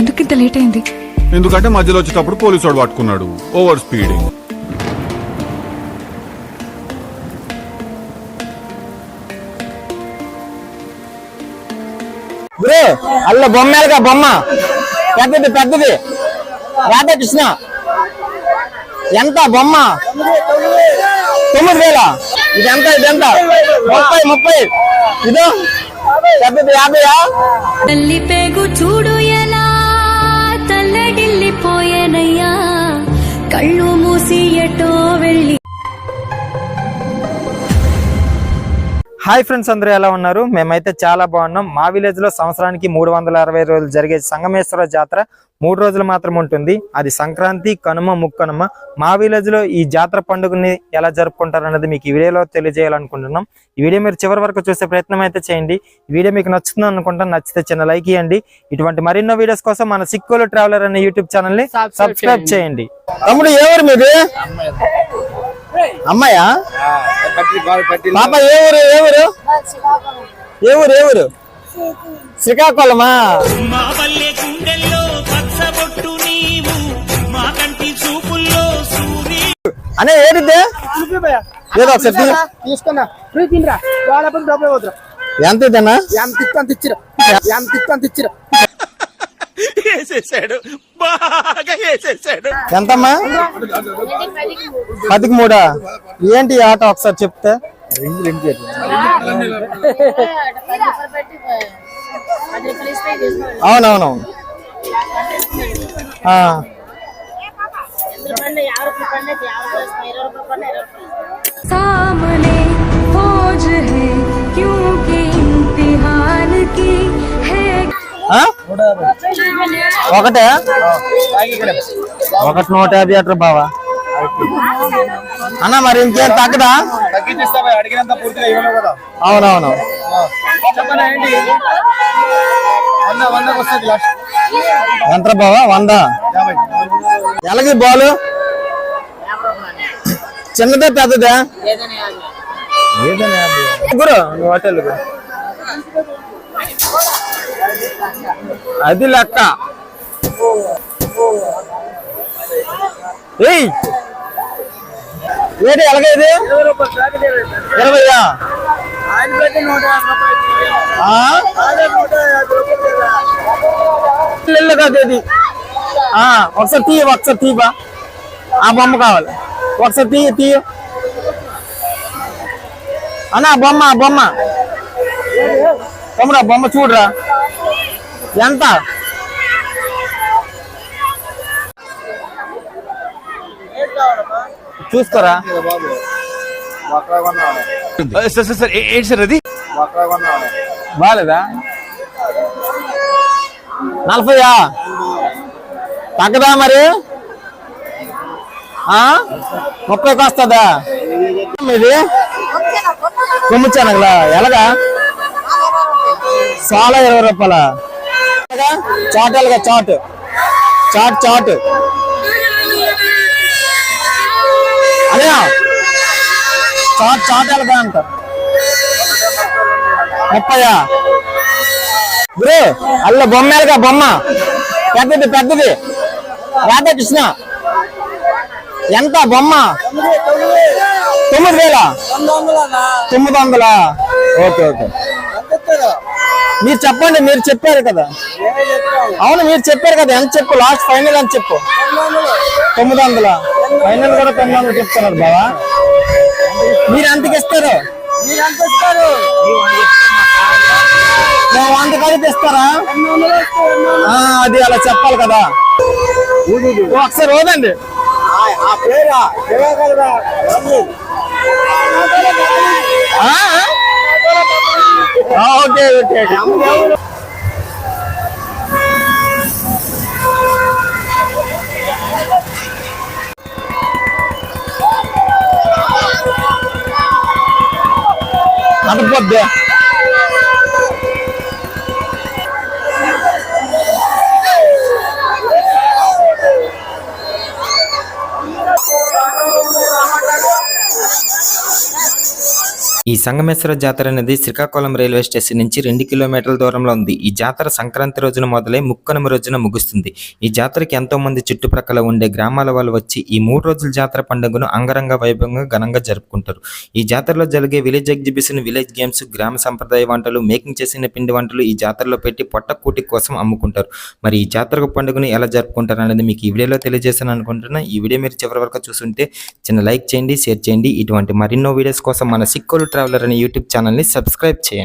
ఎందుకు ఇంత లేట్ అయింది? ఎందుకంటే మధ్యలో వచ్చేటప్పుడు పోలీసు వాడు పట్టుకున్నాడు. ఓవర్ స్పీడింగ్ గురు అల్ల బొమ్మేలుగా బొమ్మ. పెద్దది పెద్దది. రాధాకృష్ణ ఎంత బొమ్మ? తొమ్మిది వేల? ఇది ఎంత ఇది ఎంత ముప్పై ముప్పై. ఇదో పెద్దది యాభైయా? తల్లి పేగు చూడు கள்ளூர் హాయ్ ఫ్రెండ్స్ అందరూ ఎలా ఉన్నారు? మేమైతే చాలా బాగున్నాం. మా విలేజ్లో సంవత్సరానికి మూడు వందల అరవై రోజులు జరిగే సంగమేశ్వర జాతర మూడు రోజులు మాత్రం ఉంటుంది. అది సంక్రాంతి కనుమ ముక్కనుమ. మా విలేజ్లో ఈ జాతర పండుగని ఎలా జరుపుకుంటారు అనేది మీకు ఈ వీడియోలో తెలియజేయాలనుకుంటున్నాం. ఈ వీడియో మీరు చివరి వరకు చూసే ప్రయత్నం అయితే చేయండి. ఈ వీడియో మీకు నచ్చుతుంది అనుకుంటాం నచ్చితే చిన్న లైక్ ఇవ్వండి. ఇటువంటి మరెన్నో వీడియోస్ కోసం మన సిక్కులు ట్రావెలర్ అనే యూట్యూబ్ ఛానల్ని సబ్స్క్రైబ్ చేయండి. తమ్ముడు ఎవరు మీది? అమ్మాయా? పాప ఏ ఊరు ఏ ఊరు? ఏ ఊరు ఏ ఊరు? శ్రీకాకుళమా? మా పల్లె గుండెల్లో పచ్చబొట్టు నీవు మా కంటి చూపుల్లో సూర్య. అనే ఏడిద్దే? ఏదో ఒకసారి. తీసుకున్నా. ఫ్రీ తినరా? డబ్బులు పోతురా ఎంత ఇదన్నా ఎంత ఇచ్చిరా ఎంత ఇచ్చిరా వేసేసాడు. బాగా వేసేసాడు. ఎంతమ్మా? పదికి మూడా? ఏంటి ఆట ఒకసారి చెప్తే? అవునవునవును ఆ, ఒకటే? ఒకటి నూట యాభై అట్రా బావా. అన్న మరి ఇంకేం తగ్గదా? అవునవును. ఎంత బావా? వంద? ఎలాగే బాలు? చిన్నదే పెద్దదే? గురు నువ్వు హోటల్ అది లెక్క. ఏయ్! ఏంటి ఎలాగ ఇది? ఇరవయ్యా ఇల్లు కాదు ఇది. ఒకసారి తీయ ఒకసారి తీయబా ఆ బొమ్మ కావాలి. ఒకసారి తీయ తీయ అన్న బొమ్మ బొమ్మ. తమ్ముడు బొమ్మ చూడరా. ఎంత? చూసుకోరా సార్ సార్ సార్ ఏంటి సార్ అది? బాగాలేదా నలభైయా? తగ్గదా మరి? ఆ? ముప్పైకి వస్తుందా మీది? కొమ్ము చెనగలా? ఎలాగా? చాలా ఇరవై రూపాయల? చాట్ ఎలాగా? చాట్. చాట్ చాట్. మాటలు కాంత ముప్పయా? గురు అల్ల బొమ్మేలుగా బొమ్మ. పెద్దది పెద్దది. రాధాకృష్ణ ఎంత బొమ్మ? తొమ్మిది వేల? తొమ్మిది వందలా? Okay okay. మీరు చెప్పండి మీరు చెప్పారు కదా. అవును మీరు చెప్పారు కదా. ఎంత చెప్పు? లాస్ట్ ఫైనల్ అని చెప్పు? తొమ్మిది వందల? ఫైనల్ కూడా తొమ్మిది వందలు చెప్తున్నారు బావా. మీరు ఎంతకి ఇస్తారు? వంద కలిపి ఇస్తారా? అది అలా చెప్పాలి కదా. ఒకసారి? ఆ, ఓకే ఓకే. ఓకే. అంత ఈ సంగమేశ్వర జాతర అనేది శ్రీకాకుళం రైల్వే స్టేషన్ నుంచి రెండు కిలోమీటర్ల దూరంలో ఉంది. ఈ జాతర సంక్రాంతి రోజున మొదలై ముక్కనుమ రోజున ముగుస్తుంది. ఈ జాతరకి ఎంతో మంది చుట్టుప్రక్కల ఉండే గ్రామాల వాళ్ళు వచ్చి ఈ మూడు రోజుల జాతర పండుగను అంగరంగ వైభవంగా ఘనంగా జరుపుకుంటారు. ఈ జాతరలో జరిగే విలేజ్ ఎగ్జిబిషన్ విలేజ్ గేమ్స్ గ్రామ సంప్రదాయ వంటలు మేకింగ్ చేసిన పిండి వంటలు ఈ జాతరలో పెట్టి పొట్టకూటి కోసం అమ్ముకుంటారు. మరి ఈ జాతర పండుగను ఎలా జరుపుకుంటారు అనేది మీకు ఈ వీడియోలో తెలియజేస్తాను అనుకుంటున్నా. ఈ వీడియో మీరు చివరి వరకు చూస్తుంటే చిన్న లైక్ చేయండి షేర్ చేయండి. ఇటువంటి మరిన్నో వీడియోస్ కోసం మన సిక్కులు ట్రావెలర్ అనే యూట్యూబ్ ఛానల్ని సబ్స్క్రైబ్ చేయండి.